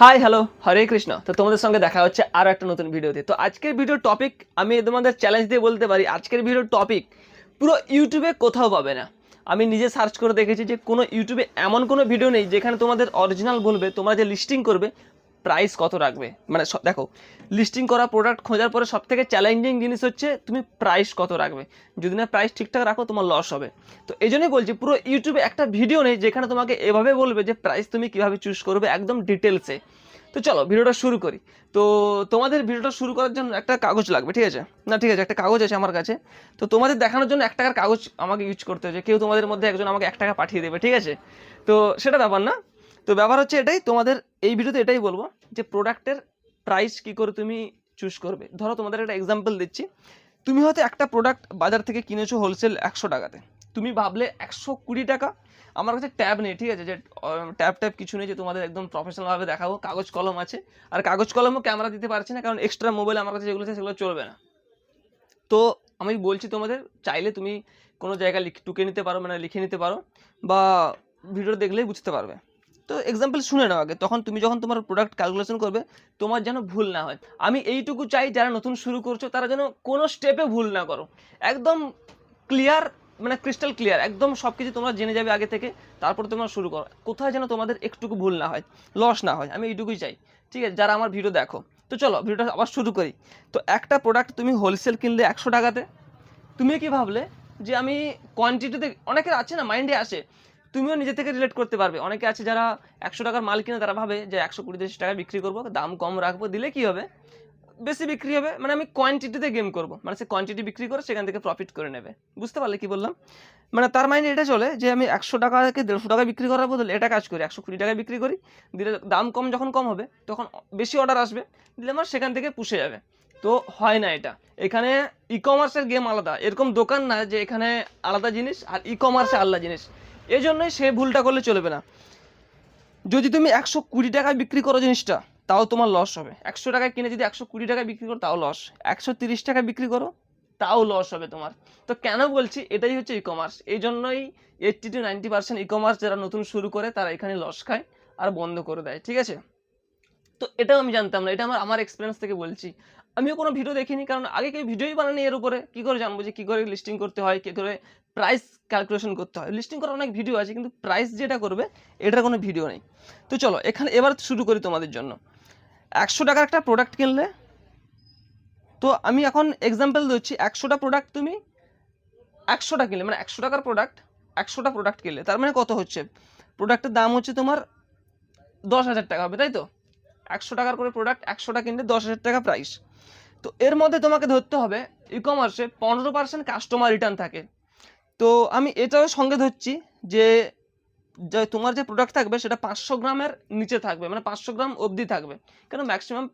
Hi hello হরে কৃষ্ণ তো তোমাদের সঙ্গে দেখা হচ্ছে আরও একটা নতুন ভিডিওতে। তো আজকের ভিডিওর টপিক আমি তোমাদের চ্যালেঞ্জ দিয়ে বলতে পারি, আজকের ভিডিওর টপিক পুরো ইউটিউবে কোথাও পাবে না। আমি নিজে সার্চ করে দেখেছি যে কোনো ইউটিউবে এমন কোনো ভিডিও নেই যেখানে তোমাদের অরিজিনাল বলবে, তোমরা যে লিস্টিং করবে প্রাইস কত রাখবে? মানে দেখো লিস্টিং করা প্রোডাক্ট খোঁজার পরে সব থেকে চ্যালেঞ্জিং জিনিস হচ্ছে তুমি প্রাইস কত রাখবে। যদি না প্রাইস ঠিকঠাক রাখো, তোমার লস হবে। তো এই জন্যই বলছি, পুরো ইউটিউবে একটা ভিডিও নেই যেখানে তোমাকে এভাবে বলবে যে প্রাইস তুমি কীভাবে চুজ করবে একদম ডিটেলসে তো চলো ভিডিওটা শুরু করি। তো তোমাদের ভিডিওটা শুরু করার জন্য একটা কাগজ লাগবে, ঠিক আছে? না, ঠিক আছে, একটা কাগজ আছে আমার কাছে। তো তোমাদের দেখানোর জন্য এক টাকার কাগজ আমাকে ইউজ করতে হচ্ছে কেউ তোমাদের মধ্যে একজন আমাকে এক টাকা পাঠিয়ে দেবে, ঠিক আছে? তো সেটা ব্যাপার না। তো ব্যাপার হচ্ছে এটাই, তোমাদের এই ভিডিওতে এটাই বলব যে প্রোডাক্টের প্রাইস কি করে তুমি চুজ করবে। ধরো তোমাদের একটা এক্সাম্পল দিচ্ছি। তুমি হয়তো একটা প্রোডাক্ট বাজার থেকে কিনেছো হোলসেল একশো টাকাতে। তুমি ভাবলে একশো কুড়ি টাকা? আমার কাছে ট্যাব নেই, ঠিক আছে? যে ট্যাব ট্যাব কিছু নেই যে তোমাদের একদম প্রফেশনালভাবে দেখাবো, কাগজ কলম আছে। আর কাগজ কলমও ক্যামেরা দিতে পারছি না, কারণ এক্সট্রা মোবাইল আমার কাছে যেগুলো আছে সেগুলো চলবে না। তো আমি বলছি তোমাদের, চাইলে তুমি কোনো জায়গায় লিখ, টুকে নিতে পারো মানে লিখে নিতে পারো, বা ভিডিও দেখলেই বুঝতে পারবে। তো এক্সাম্পল শুনে নাও আগে। তখন তুমি যখন তোমার প্রোডাক্ট ক্যালকুলেশন করবে, তোমার যেন ভুল না হয়। আমি এইটুকু চাই যারা নতুন শুরু করছ, তারা যেন কোনো স্টেপে ভুল না করো। একদম ক্লিয়ার মানে ক্রিস্টাল ক্লিয়ার একদম সব কিছু তোমরা জেনে যাবে আগে থেকে, তারপর তোমরা শুরু করো। কোথায় যেন তোমাদের একটুকু ভুল না হয় লস না হয়, আমি এইটুকুই চাই। ঠিক আছে? যারা আমার ভিডিও দেখো, তো চলো ভিডিওটা আবার শুরু করি। তো একটা প্রোডাক্ট তুমি হোলসেল কিনলে একশো টাকাতে, তুমি কি ভাবলে যে আমি কোয়ান্টিটিতে অনেকের আছে না মাইন্ডে আসে তুমিও নিজে থেকে রিলেট করতে পারবে। অনেকে আছে যারা একশো টাকার মাল কিনে, তারা ভাবে যে একশো কুড়ি, তিরিশ টাকায় বিক্রি করব, দাম কম রাখব, দিলে কি হবে? বেশি বিক্রি হবে মানে আমি কোয়ান্টিটিতে গেম করব। মানে সে কোয়ান্টিটি বিক্রি করে সেখান থেকে প্রফিট করে নেবে। বুঝতে পারলে কি বললাম? মানে তার মাইন্ডে এটা চলে যে আমি একশো টাকাকে দেড়শো টাকা বিক্রি করার বদলে এটা কাজ করি। একশো কুড়ি টাকায় বিক্রি করি, দিলে দাম কম যখন কম হবে, তখন বেশি অর্ডার আসবে, দিলে আমার সেখান থেকে পুষে যাবে। তো হয় না এটা। এখানে ই কমার্সের গেম আলাদা। এরকম দোকান না যে এখানে আলাদা জিনিস আর ই কমার্সে আলাদা জিনিস। এই জন্যই সে ভুলটা করলে চলবে না। যদি তুমি একশো কুড়ি টাকায় বিক্রি করো জিনিসটা, তাও তোমার লস হবে। একশো টাকায় কিনে যদি একশো কুড়ি টাকায় বিক্রি করো, তাও লস একশো তিরিশ টাকায় বিক্রি করো, তাও লস হবে তোমার। তো কেন বলছি? এটাই হচ্ছে ই কমার্স এই জন্যই eighty two ninety percent e commerce যারা নতুন শুরু করে, তারা এখানে লস খায় আর বন্ধ করে দেয়। ঠিক আছে? তো এটাও আমি জানতাম না। এটা আমার আমার এক্সপিরিয়েন্স থেকে বলছি। আমিও কোনো ভিডিও দেখিনি, কারণ আগে কেউ ভিডিওই বানানি এর উপরে। কী করে জানব যে কী করে লিস্টিং করতে হয়, কী করে প্রাইস ক্যালকুলেশন করতে হয়? লিস্টিং করার অনেক ভিডিও আছে, কিন্তু প্রাইস যেটা করবে, এটার কোনো ভিডিও নেই। তো চলো, এখানে এবার শুরু করি তোমাদের জন্য। একশো টাকার একটা প্রোডাক্ট কিনলে, তো আমি এখন এক্সাম্পল দিচ্ছি, একশোটা প্রোডাক্ট তুমি, একশোটা কিনলে মানে একশো টাকার প্রোডাক্ট একশোটা প্রোডাক্ট কিনলে, তার মানে কত হচ্ছে? প্রোডাক্টের দাম হচ্ছে তোমার দশ হাজার টাকা হবে, তাই তো? একশো টাকার করে প্রোডাক্ট একশোটা কিনলে দশ হাজার টাকা প্রাইস তো এর মধ্যে তোমাকে ধরতে হবে ই কমার্সে পনেরো পার্সেন্ট কাস্টমার রিটার্ন থাকে। তো আমি এটাও সঙ্গে ধরছি যে তোমার যে প্রোডাক্ট থাকবে সেটা পাঁচশো গ্রামের নিচে থাকবে মানে পাঁচশো গ্রাম অবধি থাকবে। কেন ম্যাক্সিমাম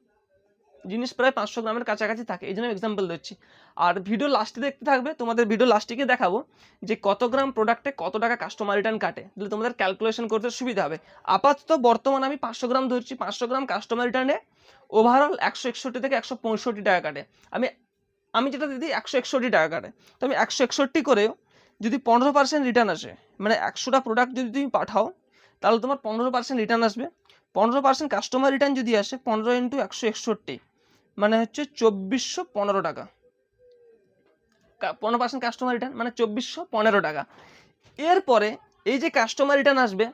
জিনিস প্রায় পাঁচশো গ্রামের কাছাকাছি থাকে, এই জন্য এক্সাম্পল দিচ্ছি। আর ভিডিও লাস্টে দেখতে থাকবে, তোমাদের ভিডিও লাস্টিকে দেখাবো যে কত গ্রাম প্রোডাক্টে কত টাকা কাস্টমার রিটার্ন কাটে। তাহলে তোমাদের ক্যালকুলেশন করতে সুবিধা হবে। আপাতত বর্তমানে আমি পাঁচশো গ্রাম ধরছি, পাঁচশো গ্রাম কাস্টমার রিটার্নে ওভারঅল একশো একষট্টি থেকে একশো পঁয়ষট্টি টাকা কাটে। আমি আমি যেটা দিদি একশো একষট্টি টাকা কাটে। তো আমি একশো একষট্টি করেও যদি পনেরো পার্সেন্ট রিটার্ন আসে মানে একশোটা প্রোডাক্ট যদি তুমি পাঠাও, তাহলে তোমার পনেরো পার্সেন্ট রিটার্ন আসবে। পনেরো পার্সেন্ট কাস্টমার রিটার্ন যদি আসে, পনেরো ইন্টু একশো একষট্টি। মানে হচ্ছে চব্বিশশো পনেরো টাকা। পনেরো পার্সেন্ট কাস্টমার রিটার্ন মানে চব্বিশশো পনেরো টাকা। এরপরে এই যে কাস্টমার রিটার্ন আসবে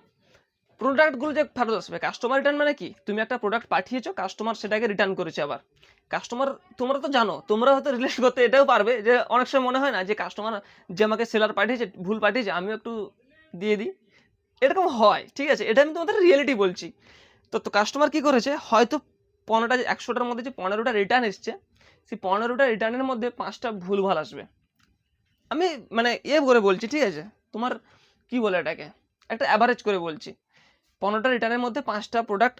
প্রোডাক্টগুলো যে ফেরত আসবে কাস্টমার রিটার্ন মানে কি? তুমি একটা প্রোডাক্ট পাঠিয়েছো কাস্টমার সেটাকে রিটার্ন করেছে আবার। কাস্টমার তোমরা তো জানো, তোমরা হয়তো রিলেট করতে এটাও পারবে যে অনেক সময় মনে হয় না যে কাস্টমার যে আমাকে সেলার পাঠিয়েছে, ভুল পাঠিয়েছে, আমিও একটু দিয়ে দিই। এরকম হয়, ঠিক আছে? এটা আমি তোমাদের রিয়েলিটি বলছি। তো তো কাস্টমার কি করেছে? হয়তো পনেরোটা একশোটার মধ্যে যে পনেরোটা রিটার্ন এসছে, সেই পনেরোটা রিটার্নের মধ্যে পাঁচটা ভুল ভুলভাল আসবে। আমি মানে এ করে বলছি, ঠিক আছে? তোমার কি বলে এটাকে? একটা অ্যাভারেজ করে বলছি। পনেরোটা রিটার্নের মধ্যে পাঁচটা প্রোডাক্ট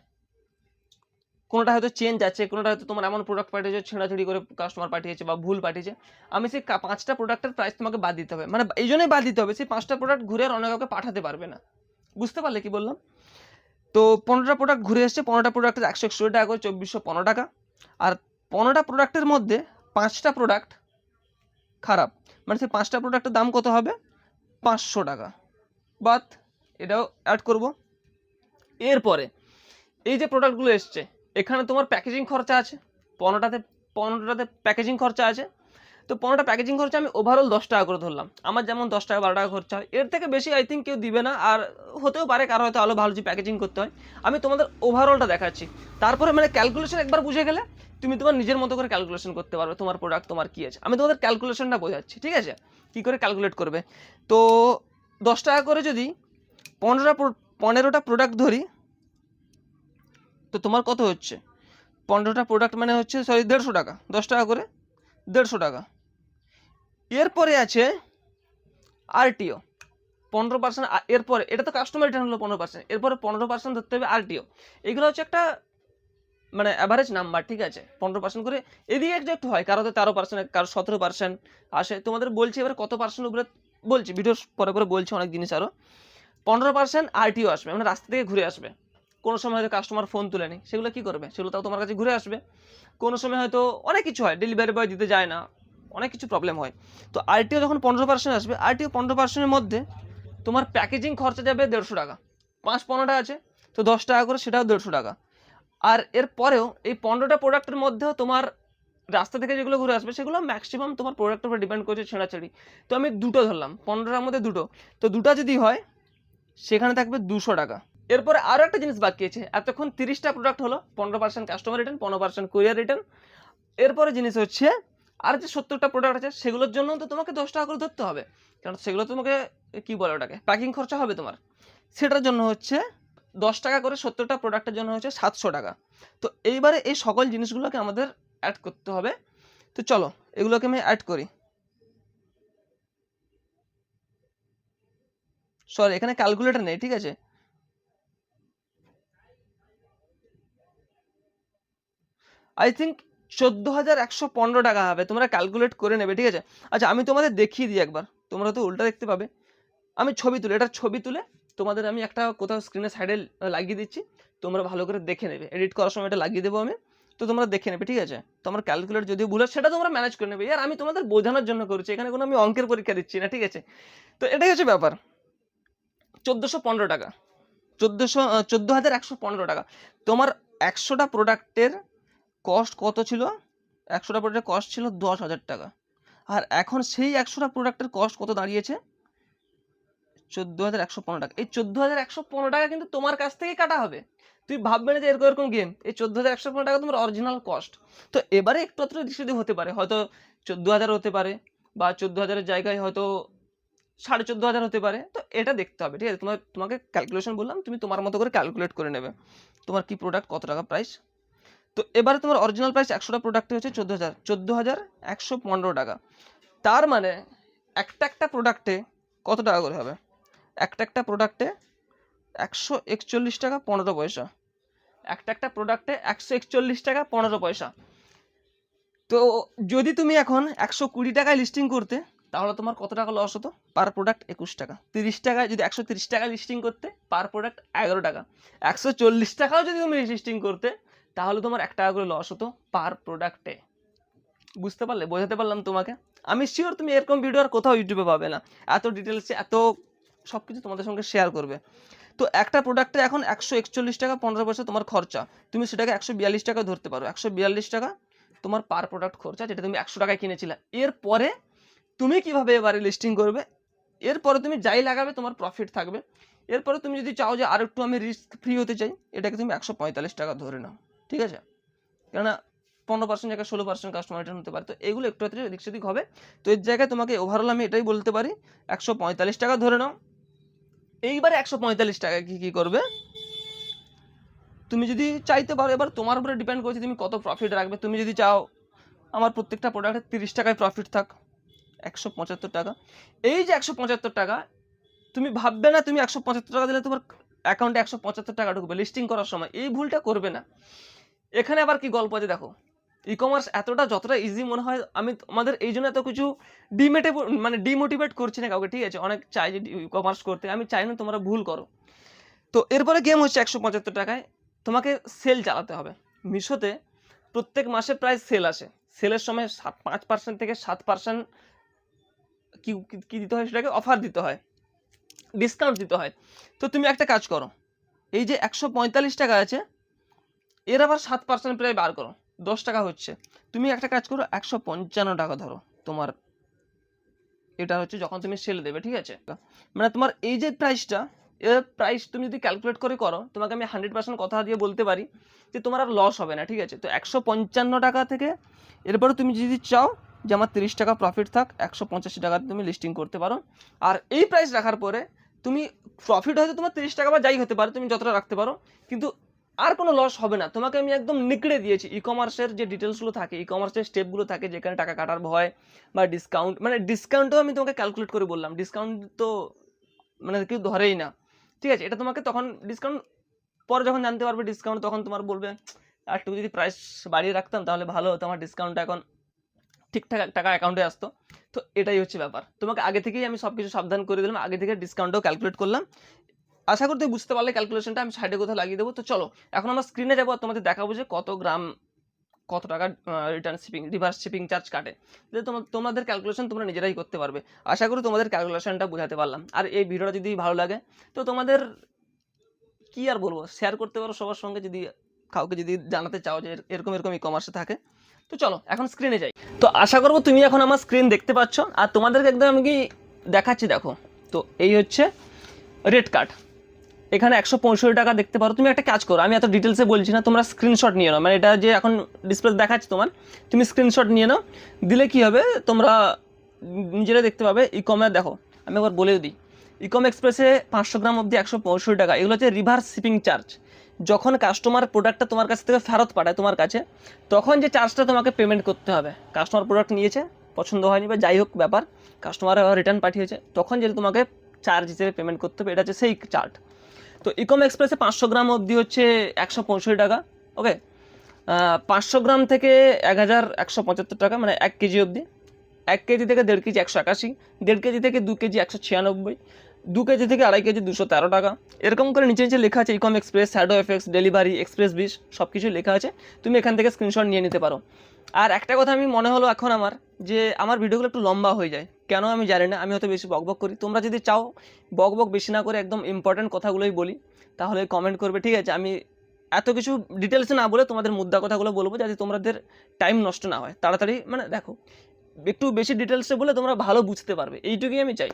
কোনোটা হয়তো চেঞ্জ আছে, কোনোটা হয়তো তোমার এমন প্রোডাক্ট পাঠিয়েছে, ছেঁড়াছুড়ি করে কাস্টমার পাঠিয়েছে বা ভুল পাঠিয়েছে। আমি সেই পাঁচটা প্রোডাক্টের প্রাইস তোমাকে বাদ দিতে হবে। মানে এই জন্যই বাদ দিতে হবে, সেই পাঁচটা প্রোডাক্ট ঘুরে আর অন্য কাউকে পাঠাতে পারবে না। বুঝতে পারলে কি বললাম? তো পনেরোটা প্রোডাক্ট ঘুরে এসছে পনেরোটা প্রোডাক্টের একশো একষট্টি টাকা করে চব্বিশশো পনেরো টাকা। আর পনেরোটা প্রোডাক্টের মধ্যে পাঁচটা প্রোডাক্ট খারাপ। মানে সেই পাঁচটা প্রোডাক্টের দাম কত হবে? পাঁচশো টাকা। বাদ এটাও অ্যাড করব। এরপরে এই যে প্রোডাক্টগুলো এসছে, এখানে তোমার প্যাকেজিং খরচা আছে। পনেরোটাতে পনেরোটাতে প্যাকেজিং খরচা আছে। তো পনেরোটা প্যাকেজিং খরচা আমি ওভারঅল দশ টাকা করে ধরলাম। আমার যেমন দশ টাকা, বারো টাকা খরচা হয় এর থেকে বেশি আই থিঙ্ক কেউ দিবে না। আর হতেও পারে, কারও হয়তো আরও ভালো যে প্যাকেজিং করতে হয়। আমি তোমাদের ওভারঅলটা দেখাচ্ছি। তারপরে মানে ক্যালকুলেশন একবার বুঝে গেলে তুমি তোমার নিজের মতো করে ক্যালকুলেশন করতে পারবে, তোমার প্রোডাক্ট তোমার কী আছে। আমি তোমাদের ক্যালকুলেশনটা বোঝাচ্ছি, ঠিক আছে? কী করে ক্যালকুলেট করবে? তো দশ টাকা করে যদি পনেরোটা পনেরোটা প্রোডাক্ট ধরি, তো তোমার কত হচ্ছে? পনেরোটা প্রোডাক্ট মানে হচ্ছে সরি দেড়শো টাকা। দশ টাকা করে, দেড়শো টাকা। এরপরে আছে আরটিও, পনেরো পার্সেন্ট এরপরে, এটা তো কাস্টমার রিটার্ন হলো পনেরো পার্সেন্ট এরপরে পনেরো পার্সেন্ট ধরতে হবে আরটিও। এগুলো হচ্ছে একটা মানে অ্যাভারেজ নাম্বার ঠিক আছে? পনেরো পার্সেন্ট করে এদিকে একটু একটু হয় কারও তো তেরো পার্সেন্ট কারও সতেরো পার্সেন্ট আসে। তোমাদের বলছি এবার কত পার্সেন্ট উপরে, বলছি ভিডিও পরে পরে বলছি অনেক জিনিস আরও পনেরো পার্সেন্ট আরটিও আসবে মানে রাস্তা থেকে ঘুরে আসবে। কোনো সময় হয়তো কাস্টমার ফোন তুলে নি সেগুলো কী করবে? সেগুলো তাও তোমার কাছে ঘুরে আসবে। কোনো সময় হয়তো অনেক কিছু হয় ডেলিভারি বয় দিতে যায় না অনেক কিছু প্রবলেম হয়। তো আরটিও যখন পনেরো পার্সেন্ট আসবে আরটিও পনেরো পার্সেন্টের মধ্যে তোমার প্যাকেজিং খরচা যাবে দেড়শো টাকা। পাঁচ পনেরোটা আছে, তো দশ টাকা করে সেটাও দেড়শো টাকা। আর এর পরেও এই পনেরোটা প্রোডাক্টের মধ্যেও তোমার রাস্তা থেকে যেগুলো ঘুরে আসবে, সেগুলো ম্যাক্সিমাম তোমার প্রোডাক্টের উপর ডিপেন্ড করছে ছেঁড়াছেড়ি। তো আমি দুটো ধরলাম, পনেরোটার মধ্যে দুটো। তো দুটো যদি হয়, সেখানে থাকবে দুশো টাকা। এরপরে আরও একটা জিনিস বাকি আছে, এতক্ষণ তিরিশটা প্রোডাক্ট হলো, পনেরো পার্সেন্ট কাস্টমার রিটার্ন পনেরো পার্সেন্ট কুরিয়ার রিটার্ন এরপরে জিনিস হচ্ছে আর যে সত্তরটা প্রোডাক্ট আছে, সেগুলোর জন্য তো তোমাকে দশ টাকা করে ধরতে হবে। কারণ সেগুলো তোমাকে, কী বলে ওটাকে? প্যাকিং খরচা হবে তোমার। সেটার জন্য হচ্ছে দশ টাকা করে সত্তরটা প্রোডাক্টের জন্য হচ্ছে সাতশো টাকা। তো এইবারে এই সকল জিনিসগুলোকে আমাদের অ্যাড করতে হবে। তো চলো, এগুলোকে আমি অ্যাড করি। সরি এখানে ক্যালকুলেটর নেই, ঠিক আছে? আই থিঙ্ক চোদ্দ হাজার একশো পনেরো টাকা হবে। তোমরা ক্যালকুলেট করে নেবে, ঠিক আছে? আচ্ছা আমি তোমাদের দেখিয়ে দিই একবার। তোমরা তো উল্টা দেখতে পাবে। আমি ছবি তুলে এটা ছবি তুলে তোমাদের আমি একটা কোথাও স্ক্রিনে সাইডে লাগিয়ে দিচ্ছি। তোমরা ভালো করে দেখে নেবে। এডিট করার সময় এটা লাগিয়ে দেবো আমি। তো তোমরা দেখে নেবে, ঠিক আছে? তোমার ক্যালকুলেট যদি ভুল সেটা তোমরা ম্যানেজ করে নেবে। আর আমি তোমাদের বোঝানোর জন্য করছি। এখানে কোনো আমি অঙ্কের পরীক্ষা দিচ্ছি না, ঠিক আছে? তো এটাই হচ্ছে ব্যাপার। চোদ্দোশো পনেরো টাকা। চোদ্দোশো চোদ্দ হাজার একশো পনেরো টাকা। তোমার একশোটা প্রোডাক্টের কস্ট কত ছিল? একশোটা প্রোডাক্টের কস্ট ছিল দশ হাজার টাকা। আর এখন সেই একশোটা প্রোডাক্টের কস্ট কত দাঁড়িয়েছে? চোদ্দ হাজার একশো পনেরো টাকা। এই চোদ্দ হাজার একশো পনেরো টাকা কিন্তু তোমার কাছ থেকেই কাটা হবে। তুই ভাববে না যে এরকম এরকম গেম এই চোদ্দ হাজার একশো পনেরো টাকা তোমার অরিজিনাল কস্ট তো এবারে একটু একটু ডিসিডি হতে পারে। হয়তো চোদ্দ হাজার হতে পারে বা চোদ্দ হাজারের জায়গায় হয়তো সাড়ে চোদ্দ হাজার হতে পারে। তো এটা দেখতে হবে, ঠিক আছে? তোমার, তোমাকে ক্যালকুলেশন বললাম, তুমি তোমার মতো করে ক্যালকুলেট করে নেবে। তোমার কি প্রোডাক্ট কত টাকা প্রাইস তো এবারে তোমার অরিজিনাল প্রাইস একশোটা প্রোডাক্টে হচ্ছে চোদ্দ হাজার চোদ্দ হাজার একশো পনেরো টাকা। তার মানে একটা একটা প্রোডাক্টে কত টাকা করে হবে? একটা একটা প্রোডাক্টে একশো একচল্লিশ টাকা পনেরো পয়সা। একটা একটা প্রোডাক্টে একশো একচল্লিশ টাকা পনেরো পয়সা। তো যদি তুমি এখন একশো কুড়ি টাকায় লিস্টিং করতে, তাহলে তোমার কত টাকা লস হতো? পার প্রোডাক্ট একুশ টাকা। তিরিশ টাকায় যদি একশো তিরিশ টাকা লিস্টিং করতে পার প্রোডাক্ট এগারো টাকা। একশো চল্লিশ টাকাও যদি তুমি লিস্টিং করতে তাহলে তোমার এক টাকা করে লস হতো পার প্রোডাক্টে বুঝতে পারলে? বোঝাতে পারলাম তোমাকে? আমি শিওর তুমি এরকম ভিডিও আর কোথাও ইউটিউবে পাবে না। এত ডিটেলসে এত সব কিছু তোমাদের সঙ্গে শেয়ার করবে। তো একটা প্রোডাক্টে এখন একশো একচল্লিশ টাকা পনেরো পয়সা তোমার খরচা। তুমি সেটাকে একশো বিয়াল্লিশ টাকা ধরতে পারো। একশো বিয়াল্লিশ টাকা তোমার পার প্রোডাক্ট খরচা, যেটা তুমি একশো টাকায় কিনেছিলে। এরপরে তুমি কীভাবে এবারে লিস্টিং করবে? এরপরে তুমি যাই লাগাবে, তোমার প্রফিট থাকবে। এরপরে তুমি যদি চাও যে আর একটু আমি রিস্ক ফ্রি হতে চাই, এটাকে তুমি একশো পঁয়তাল্লিশ টাকা ধরে নাও। ঠিক আছে? কেননা পনেরো পার্সেন্ট জায়গায় ষোলো পার্সেন্ট কাস্টমার রিটার্ন হতে পারে। তো এগুলো একটু একটু এদিক সেদিক হবে। তো এর জায়গায় তোমাকে ওভারঅল আমি এটাই বলতে পারি, একশো পঁয়তাল্লিশ টাকা ধরে নাও। এইবারে একশো পঁয়তাল্লিশ টাকা কি, কী করবে? তুমি যদি চাইতে পারো, এবার তোমার উপরে ডিপেন্ড করছে তুমি কত প্রফিট রাখবে। তুমি যদি চাও আমার প্রত্যেকটা প্রোডাক্টে তিরিশ টাকায় প্রফিট থাক, একশো পঁচাত্তর টাকা। এই যে একশো পঁচাত্তর টাকা, তুমি ভাববে না তুমি একশো পঁচাত্তর টাকা দিলে তোমার অ্যাকাউন্টে একশো পঁচাত্তর টাকা ঢুকবে লিস্টিং করার সময়। এই ভুলটা করবে না। এখানে আবার কি গল্প আছে দেখো? ই কমার্স এতটা যতটা ইজি মনে হয়, আমি আমাদের এই জন্য এত কিছু ডিমেটে মানে ডিমোটিভেট করছি না কাউকে, ঠিক আছে? অনেক চাই যে ই কমার্স করতে, আমি চাই না তোমরা ভুল করো। তো এরপরে গেম হচ্ছে একশো পঁচাত্তর টাকায়, তোমাকে সেল চালাতে হবে। মিশোতে প্রত্যেক মাসে প্রায় সেল আসে। সেলের সময় সাত, পাঁচ পার্সেন্ট থেকে সাত পার্সেন্ট কি কি দিতে হয় সেটাকে? অফার দিতে হয়। ডিসকাউন্ট দিতে হয়। তো তুমি একটা কাজ করো, এই যে একশো পঁয়তাল্লিশ টাকা আছে এর আবার সাত পার্সেন্ট প্রায় বার করো। দশ টাকা হচ্ছে। তুমি একটা কাজ করো, একশো পঞ্চান্ন টাকা ধরো তোমার। এটা হচ্ছে যখন তুমি সেল দেবে, ঠিক আছে? মানে তোমার এই যে প্রাইসটা এর প্রাইস তুমি যদি ক্যালকুলেট করে করো, তোমাকে আমি হান্ড্রেড পার্সেন্ট কথা দিয়ে বলতে পারি যে তোমার আর লস হবে না, ঠিক আছে? তো একশো পঞ্চান্ন টাকা থেকে এরপরে তুমি যদি চাও যে আমার তিরিশ টাকা প্রফিট থাক, একশো পঁচাশি টাকাতে তুমি লিস্টিং করতে পারো। আর এই প্রাইস রাখার পরে তুমি প্রফিট হয়তো তোমার তিরিশ টাকা বা যাই হতে পারে, তুমি যতটা রাখতে পারো, কিন্তু আর কোনো লস হবে না। তোমাকে আমি একদম নিকড়ে দিয়েছি। ই কমার্সের যে ডিটেলসগুলো থাকে ই কমার্সের স্টেপগুলো থাকে, যেখানে টাকা কাটার ভয় বা ডিসকাউন্ট মানে ডিসকাউন্টও আমি তোমাকে ক্যালকুলেট করে বললাম। ডিসকাউন্ট তো মানে কেউ ধরেই না। ঠিক আছে? এটা তোমাকে তখন ডিসকাউন্ট পরে যখন জানতে পারবে ডিসকাউন্ট তখন তোমার বলবে, আর একটু যদি প্রাইস বাড়িয়ে রাখতাম তাহলে ভালো হতো। আমার ডিসকাউন্টটা এখন ঠিকঠাক টাকা অ্যাকাউন্টে আসতো। তো এটাই হচ্ছে ব্যাপার। তোমাকে আগে থেকেই আমি সব কিছু সাবধান করে দিলাম। আগে থেকে ডিসকাউন্টও ক্যালকুলেট করলাম। আশা করতে বুঝতে পারলে ক্যালকুলেশনটা আমি সাইডে কোথাও লাগিয়ে দেবো। তো চলো, এখন আমরা স্ক্রিনে যাব আর তোমাদের দেখাবো যে কত গ্রাম, কত টাকা return shipping reverse shipping charge কাটে। তোমার তোমাদের ক্যালকুলেশন তোমরা নিজেরাই করতে পারবে। আশা করি তোমাদের ক্যালকুলেশনটা বোঝাতে পারলাম। আর এই ভিডিওটা যদি ভালো লাগে, তো তোমাদের কি আর বলব? শেয়ার করতে পারো সবার সঙ্গে যদি কাউকে যদি জানাতে চাও যে এরকম এরকম ই কমার্সে থাকে। তো চলো, এখন স্ক্রিনে যাই। তো আশা করব তুমি এখন আমার স্ক্রিন দেখতে পাচ্ছ। আর তোমাদেরকে একদম আমি কি দেখাচ্ছি, দেখো। তো এই হচ্ছে রেড কার্ড এখানে একশো পঁয়ষট্টি টাকা দেখতে পারো। তুমি একটা কাজ করো, আমি এত ডিটেলসে বলছি না, তোমরা স্ক্রিনশট নিয়ে নাও। মানে এটা যে এখন ডিসপ্লে দেখাচ্ছে তোমার, তুমি স্ক্রিনশট নিয়ে নাও। দিলে কি হবে, তোমরা নিজেরা দেখতে পাবে ই কমার্স দেখো, আমি একবার বলেও দিই। ইকম এক্সপ্রেসে পাঁচশো গ্রাম অবধি একশো পঁয়ষট্টি টাকা, এগুলো হচ্ছে রিভার্স শিপিং চার্জ যখন কাস্টমার প্রোডাক্টটা তোমার কাছ থেকে ফেরত পাঠায় তোমার কাছে, তখন যে চার্জটা তোমাকে পেমেন্ট করতে হবে। কাস্টমার প্রোডাক্ট নিয়েছে, পছন্দ হয়নি বা যাই হোক ব্যাপার কাস্টমার রিটার্ন পাঠিয়েছে, তখন যেটা তোমাকে চার্জ হিসেবে পেমেন্ট করতে হবে, এটা হচ্ছে সেই চার্ট তো ইকম এক্সপ্রেসে পাঁচশো গ্রাম অবধি হচ্ছে একশো পঁয়ষট্টি টাকা ওকে পাঁচশো গ্রাম থেকে এক হাজার একশো পঁচাত্তর টাকা মানে এক কেজি অবধি। এক কেজি থেকে দেড় কেজি একশো একাশি, দেড় কেজি থেকে দু কেজি একশো ছিয়ানব্বই, দু কেজি থেকে আড়াই কেজি দুশো তেরো টাকা। এরকম করে নিচে নিচে লেখা আছে ইকম Express Shadowfax delivery express বিশ সব কিছু লেখা আছে। তুমি এখান থেকে স্ক্রিনশট নিয়ে নিতে পারো। আর একটা কথা আমি মনে হলো এখন আমার, যে আমার ভিডিওগুলো একটু লম্বা হয়ে যায়। কেন আমি জানি না, আমি হয়তো বেশি বকবক করি। তোমরা যদি চাও বকবক বেশি না করে একদম ইম্পর্ট্যান্ট কথাগুলোই বলি, তাহলে কমেন্ট করবে, ঠিক আছে? আমি এত কিছু ডিটেলসে না বলে তোমাদের মুদ্রা কথাগুলো বলব, যাতে তোমাদের টাইম নষ্ট না হয়। তাড়াতাড়ি মানে দেখো, একটু বেশি ডিটেলসে বলে তোমরা ভালো বুঝতে পারবে। এইটুকুই আমি চাই।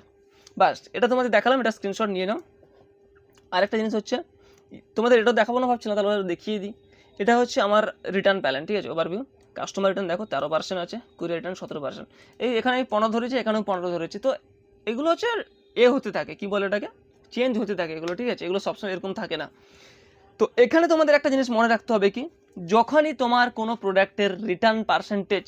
বাস, এটা তোমাদের দেখালাম, এটা স্ক্রিনশট নিয়ে নাও। আরেকটা জিনিস হচ্ছে, তোমাদের এটাও দেখাবো না ভাবছি না, তাহলে দেখিয়ে দিই। এটা হচ্ছে আমার রিটার্ন প্যালেন ঠিক আছে? ওভারভিউ কাস্টমার রিটার্ন দেখো তেরো পার্সেন্ট আছে কুড়ি রিটার্ন সতেরো পার্সেন্ট এই এখানে আমি পনেরো ধরেছি, এখানেও পনেরো ধরেছি। তো এগুলো হচ্ছে এ হতে থাকে, কি বলে এটাকে? চেঞ্জ হতে থাকে এগুলো, ঠিক আছে? এগুলো সবসময় এরকম থাকে না। তো এখানে তোমাদের একটা জিনিস মনে রাখতে হবে কি? যখনই তোমার কোনো প্রোডাক্টের রিটার্ন পার্সেন্টেজ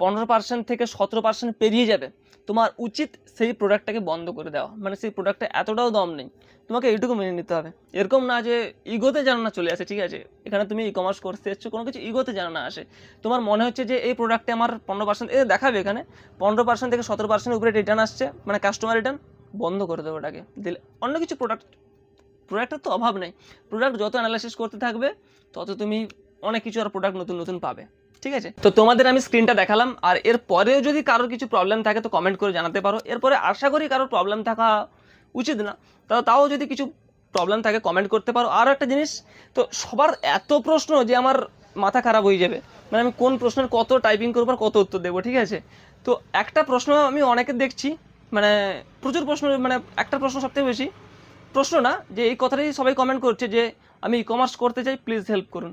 পনেরো পার্সেন্ট থেকে সতেরো পার্সেন্ট পেরিয়ে যাবে তোমার উচিত সেই প্রোডাক্টটাকে বন্ধ করে দেওয়া। মানে সেই প্রোডাক্টে এতটাও দম নেই। তোমাকে এইটুকু মেনে নিতে হবে। এরকম না যে ইগোতে যেন না চলে আসে, ঠিক আছে? এখানে তুমি ই কমার্স করতে এসছো, কোনো কিছু ইগোতে যেন না আসে। তোমার মনে হচ্ছে যে এই প্রোডাক্টে আমার পনেরো পার্সেন্ট এ দেখাবে এখানে, পনেরো পার্সেন্ট থেকে সতেরো পার্সেন্ট উপরে রিটার্ন আসছে মানে কাস্টমার রিটার্ন বন্ধ করে দেবো ওটাকে। দিলে অন্য কিছু প্রোডাক্ট প্রোডাক্টের তো অভাব নেই। প্রোডাক্ট যত অ্যানালাইসিস করতে থাকবে, তত তুমি অনেক কিছু আর প্রোডাক্ট নতুন নতুন পাবে। ঠিক আছে? তো তোমাদের আমি স্ক্রিনটা দেখালাম, আর এর পরেও যদি কারোর কিছু প্রবলেম থাকে তো কমেন্ট করে জানাতে পারো। এরপরে আশা করি কারোর প্রবলেম থাকা উচিত না। তাও তাও যদি কিছু প্রবলেম থাকে কমেন্ট করতে পারো। আরও একটা জিনিস, তো সবার এত প্রশ্ন যে আমার মাথা খারাপ হয়ে যাবে। মানে আমি কোন প্রশ্নের কত টাইপিং করব আর কত উত্তর দেবো, ঠিক আছে? তো একটা প্রশ্ন আমি অনেকে দেখছি মানে প্রচুর প্রশ্ন মানে একটা প্রশ্ন সবথেকে বেশি। প্রশ্ন না, যে এই কথাটাই সবাই কমেন্ট করছে যে আমি ই কমার্স করতে চাই প্লিজ হেল্প করুন।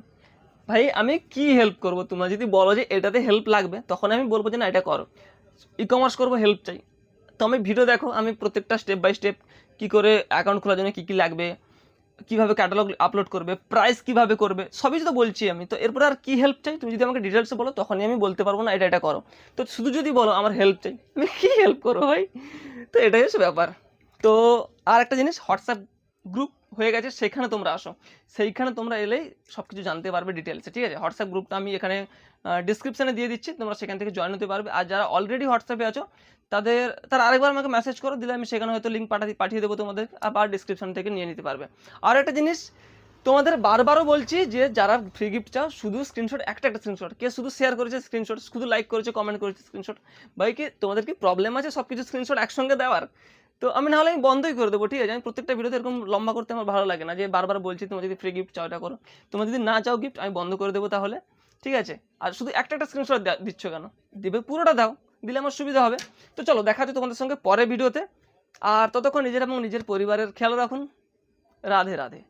ভাই, আমি কি হেল্প করব তোমরা? যদি বলো যে এটাতে হেল্প লাগবে, তখন আমি বলব যে না, এটা করো। ই কমার্স করব হেল্প চাই। তো আমি ভিডিও দেখো, আমি প্রত্যেকটা স্টেপ বাই স্টেপ কী করে অ্যাকাউন্ট খোলার জন্য কী কী লাগবে, কীভাবে ক্যাটালগ আপলোড করবে প্রাইস কীভাবে করবে, সবই তো বলছি আমি। তো এরপরে আর কী হেল্প চাই? তুমি যদি আমাকে ডিটেলসে বলো, তখনই আমি বলতে পারব, না, এটা এটা করো। তো শুধু যদি বলো, আমার হেল্প চাই। আমি কী হেল্প করব ভাই? তো এটাই হচ্ছে ব্যাপার। তো আর একটা জিনিস হোয়াটসঅ্যাপ গ্রুপ হয়ে গেছে, সেখানে তোমরা আসো। সেইখানে তোমরা এলেই সব কিছু জানতে পারবে ডিটেলসে ঠিক আছে? হোয়াটসঅ্যাপ গ্রুপটা আমি এখানে ডিসক্রিপশানে দিয়ে দিচ্ছি, তোমরা সেখান থেকে জয়েন হতে পারবে। আর যারা অলরেডি হোয়াটসঅ্যাপে আছো, তাদের, তারা আরেকবার আমাকে মেসেজ করো, দিলে আমি সেখানে হয়তো লিঙ্ক পাঠাতে পাঠিয়ে দেবো তোমাদের, আবার ডিসক্রিপশন থেকে নিয়ে নিতে পারবে। আর একটা জিনিস, তোমাদের বারবারও বলছি যে যারা ফ্রি গিফট চাও, শুধু স্ক্রিনশট একটা একটা স্ক্রিনশট কে শুধু শেয়ার করেছে স্ক্রিনশট শুধু লাইক করেছে কমেন্ট করেছে স্ক্রিনশট ভাই কি তোমাদের কি প্রবলেম আছে সব কিছু স্ক্রিনশট একসঙ্গে দেওয়ার? তো আমি নাহলে আমি বন্ধই করে দেবো, ঠিক আছে? আমি প্রত্যেকটা ভিডিওতে এরকম লম্বা করতে আমার ভালো লাগে না, যে বারবার বলছি তোমার যদি ফ্রি গিফট চাও এটা করো। তোমার যদি না চাও গিফট আমি বন্ধ করে দেবো তাহলে, ঠিক আছে? আর শুধু একটা একটা স্ক্রিনশট দিচ্ছ কেন? দেবে পুরোটা দাও, দিলে আমার সুবিধা হবে। তো চলো, দেখা হচ্ছে তোমাদের সঙ্গে পরে ভিডিওতে। আর ততক্ষণ নিজের এবং নিজের পরিবারের খেয়াল রাখুন। রাধে রাধে।